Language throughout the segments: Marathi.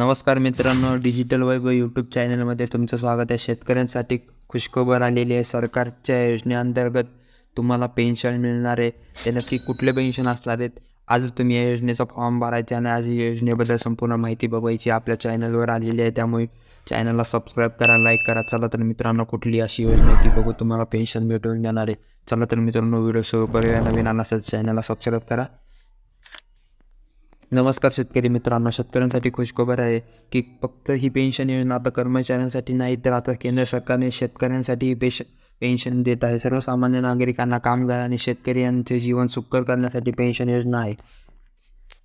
नमस्कार मित्रांनो डिजिटल वैभव यूट्यूब चॅनलमध्ये तुमचं स्वागत आहे. शेतकऱ्यांसाठी खुशखबर आलेली आहे. सरकारच्या योजनेअंतर्गत तुम्हाला पेन्शन मिळणार आहे. ते नक्की कुठले पेन्शन असणार आहेत? आज तुम्ही या योजनेचा फॉर्म भरायचा आणि आज या योजनेबद्दल संपूर्ण माहिती बघायची आपल्या चॅनलवर आलेली आहे. त्यामुळे चॅनलला सबस्क्राईब करा लाईक करा. चला तर मित्रांनो कुठली अशी योजना आहे ती बघू. तुम्हाला पेन्शन भेटून देणार आहे. चला तर मित्रांनो व्हिडिओ सुरू करूया. नवीन आला असेल चॅनलला सबस्क्राईब करा. नमस्कार शेतकरी मित्रांनो शेतकऱ्यांसाठी खुशखबर आहे की फक्त ही पेन्शन योजना आता कर्मचाऱ्यांसाठी नाही तर आता केंद्र सरकारने शेतकऱ्यांसाठी ही पेश पेन्शन देत आहे. सर्वसामान्य नागरिकांना कामगार आणि शेतकरी यांचे जीवन सुकर करण्यासाठी पेन्शन योजना आहे.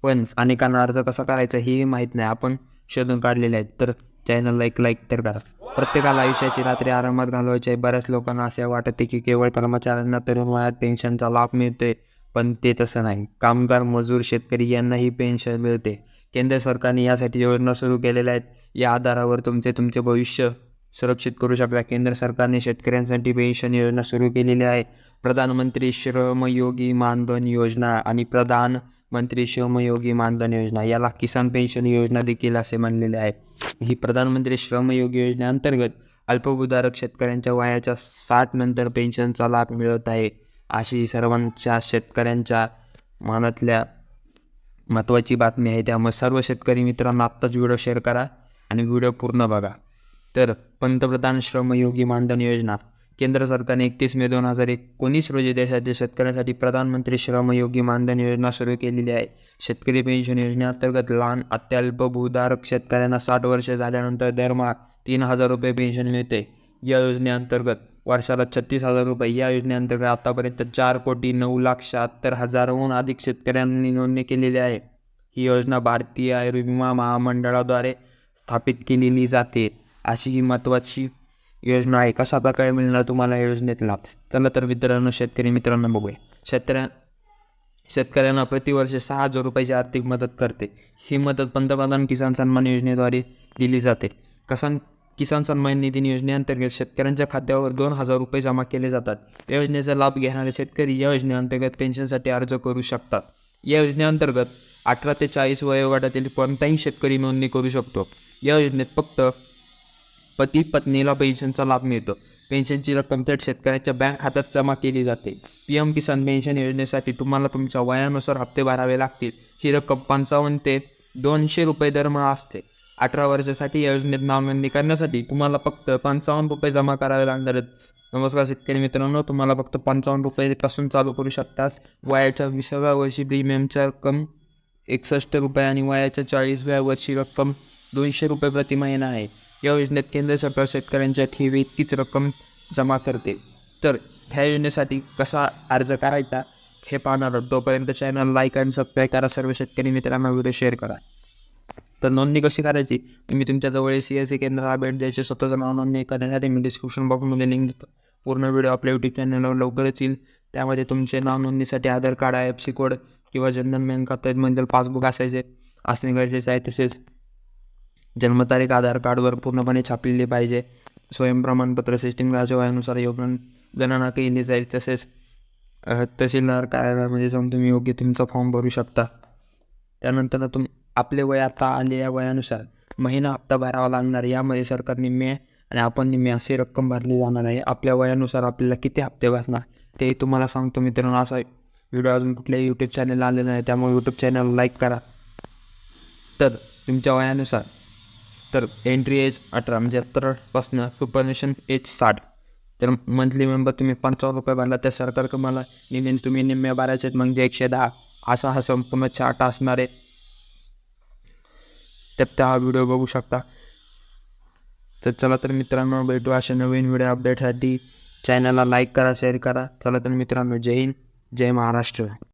पण अनेकांना अर्ज कसा करायचा हेही माहीत नाही. आपण शोधून काढलेले आहेत. तर चॅनलला एक लाईक तर करा. प्रत्येकाला आयुष्याची रात्री आरामात घालवायची आहे. बऱ्याच लोकांना असे वाटते की केवळ कर्मचाऱ्यांना तरुण वयात पेन्शनचा लाभ मिळतोय. पण ते तसं नाही. कामगार मजूर शेतकरी यांनाही पेन्शन मिळते. केंद्र सरकारने यासाठी योजना सुरू केलेल्या आहेत. या आधारावर तुमचे तुमचे भविष्य सुरक्षित करू शकता. केंद्र सरकारने शेतकऱ्यांसाठी पेन्शन योजना सुरू केलेली आहे. प्रधानमंत्री श्रमयोगी मानधन योजना आणि प्रधानमंत्री श्रमयोगी मानधन योजना याला किसान पेन्शन योजना देखील असे म्हणलेले आहे. ही प्रधानमंत्री श्रमयोगी योजनेअंतर्गत अल्पभूधारक शेतकऱ्यांच्या वयाच्या साठ नंतर पेन्शनचा लाभ मिळत आहे. अशी सर्वांच्या शेतकऱ्यांच्या मनातल्या महत्त्वाची बातमी आहे. त्यामुळे सर्व शेतकरी मित्रांनो आत्ताच व्हिडिओ शेअर करा आणि व्हिडिओ पूर्ण बघा. तर पंतप्रधान श्रमयोगी मानधन योजना. केंद्र सरकारने एकतीस मे दोन हजार एकोणीस रोजी देशातील शेतकऱ्यांसाठी प्रधानमंत्री श्रमयोगी मानधन योजना सुरू केलेली आहे. शेतकरी पेन्शन योजनेअंतर्गत लहान अत्यल्प भूधारक शेतकऱ्यांना साठ वर्ष झाल्यानंतर दरमहा तीन हजार रुपये पेन्शन मिळते. या योजनेअंतर्गत वर्षाला छत्तीस हजार रुपये. या योजनेअंतर्गत आतापर्यंत चार कोटी नऊ लाख शहात्तर हजारहून अधिक शेतकऱ्यांनी नोंदणी केलेली आहे. ही योजना भारतीय आयुर्विमा महामंडळाद्वारे स्थापित केलेली जाते. अशी ही महत्त्वाची योजना आहे. कशा प्रकारे मिळणार तुम्हाला या योजनेत लाभ चला तर मित्रांनो शेतकरी मित्रांनो बघूया. शेतकऱ्या शेतकऱ्यांना प्रतिवर्ष सहा हजार रुपयाची आर्थिक मदत करते. ही मदत पंतप्रधान किसान सन्मान योजनेद्वारे दिली जाते. किसान किसान सन्मान निधी योजनेअंतर्गत शेतकऱ्यांच्या खात्यावर दोन हजार रुपये जमा केले जातात. या योजनेचा लाभ घेणारे शेतकरी या योजनेअंतर्गत पेन्शनसाठी अर्ज करू शकतात. या योजनेअंतर्गत अठरा ते चाळीस वयोगटातील कोणताही शेतकरी नोंदणी करू शकतो. या योजनेत फक्त पती पत्नीला पेन्शनचा लाभ मिळतो. पेन्शनची रक्कम थेट शेतकऱ्याच्या बँक खात्यात जमा केली जाते. पी एम किसान पेन्शन योजनेसाठी तुम्हाला तुमच्या वयानुसार हप्ते भरावे लागतील. ही रक्कम पंचावन्न ते दोनशे रुपये दरमहा असते. अठरा वर्षासाठी या योजनेत नावनोंदणी करण्यासाठी तुम्हाला फक्त पंचावन्न रुपये जमा करावे लागणार आहेत नमस्कार शेतकरी मित्रांनो तुम्हाला फक्त पंचावन्न रुपयेपासून चालू करू शकतात वयाच्या विसाव्या वर्षी प्रीमियमच्या रक्कम एकसष्ट रुपये आणि वयाच्या चाळीसव्या वर्षी रक्कम दोनशे रुपये प्रति महिना आहे. या योजनेत केंद्र सरकार शेतकऱ्यांच्या ठेवी इतकीच रक्कम जमा करते. तर ह्या योजनेसाठी कसा अर्ज करायचा हे पाहणार तोपर्यंत चॅनल लाईक आणि सबस्क्राईब करा. सर्व शेतकरी मित्रांना व्हिडिओ शेअर करा. तर नोंदणी कशी करायची? तुम्ही तुमच्याजवळ सी एस सी केंद्राला भेट द्यायची स्वतःचं नाव नोंदणी करण्यासाठी मी डिस्क्रिप्शन बॉक्समध्ये लिंक देतो. पूर्ण व्हिडिओ आपल्या यूट्यूब चॅनलवर लवकरच येईल. त्यामध्ये तुमचे नाव नोंदणीसाठी Aadhaar card I F C code किंवा जनधन बँक खात्यामधील पासबुक असायचे असणे गरजेचे आहे तसेच जन्मतारीख आधार कार्डवर पूर्णपणे छापलेली पाहिजे. स्वयंप्रमाणपत्र सिस्टीम राजा वयानुसार योगदान गणना केली जाईल. तसेच तहसीलदार कार्यालयामध्ये जाऊन तुम्ही योग्य तुमचा फॉर्म भरू शकता. त्यानंतर तुम आपले वय आता आलेल्या वयानुसार महिना हप्ता भरावा लागणार यामध्ये सरकार निम्मे आणि आपण निम्मे अशी रक्कम भरली जाणार आहे. आपल्या वयानुसार आपल्याला किती हप्ते बसणार ते तुम्हाला सांगतो मित्रांनो. असा व्हिडिओ अजून कुठल्याही यूट्यूब चॅनल आलेला नाही त्यामुळे यूट्यूब चॅनल लाईक करा. तर तुमच्या वयानुसार तर एंट्री एज अठरा म्हणजे अठरापासून सुपरनेशन एज साठ. तर मंथली मेंबर तुम्ही पंचावन्न रुपये भरला तर सरकार तुम्हाला निम्मे तुम्ही निम्मे भरायचे आहेत. म्हणजे एकशे दहा. असा हा संपूर्ण चार्ट असणार आहे. त्यात त्या हा व्हिडिओ बघू शकता. तर चला तर मित्रांनो भेटू अशा नवीन व्हिडिओ अपडेटसाठी चॅनलला लाईक करा शेअर करा. चला तर मित्रांनो जय हिंद जय महाराष्ट्र.